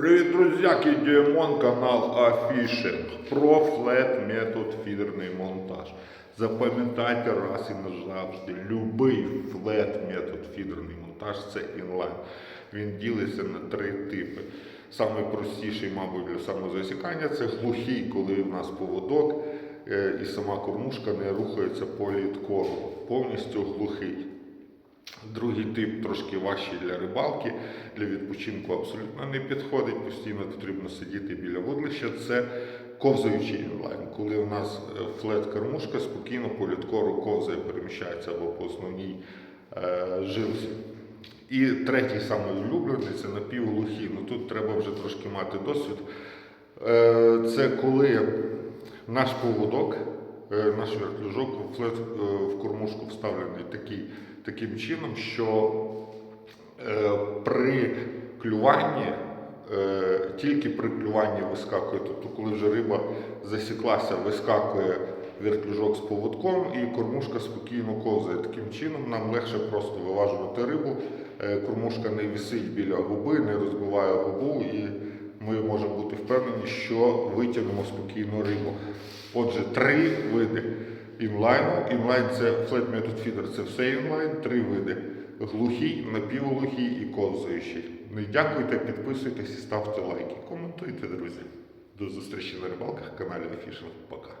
Привіт, друзяки! Діємон, канал Афішинг про флет метод фідерний монтаж. Запам'ятайте раз і назавжди, любий флет метод фідерний монтаж це інлайн. Він ділиться на три типи. Самий простіший, мабуть, для самозасікання це глухий, коли в нас поводок е, і сама кормушка не рухається по літкору. Повністю глухий. Другий тип трошки важчий для рибалки, для відпочинку абсолютно не підходить. Постійно потрібно сидіти біля вудлища. Це ковзаючий інлайн, коли у нас е, флет-кормушка спокійно по літкору ковзає, переміщається або по основній е, жилці. І третій самий улюблений це напівглухі. Ну тут треба вже трошки мати досвід. Е, Це коли наш поводок, наш вертлюжок е, в кормушку вставлений такий, таким чином, що е, при клюванні, е, тільки при клюванні вискакує, тобто коли вже риба засіклася, вискакує вертлюжок з поводком і кормушка спокійно ковзає. Таким чином нам легше просто виважувати рибу. Е, Кормушка не висить біля губи, не розбиває губу, і ми можемо бути впевнені, що витягнемо спокійно рибу. Отже, три види інлайну. Інлайн це flat method feeder, це все інлайн, три види. Глухий, напівглухий і ковзаючий. Не дякуйте, підписуйтесь і ставте лайки. Коментуйте, друзі. До зустрічі на рибалках каналі Фішинг. Пока.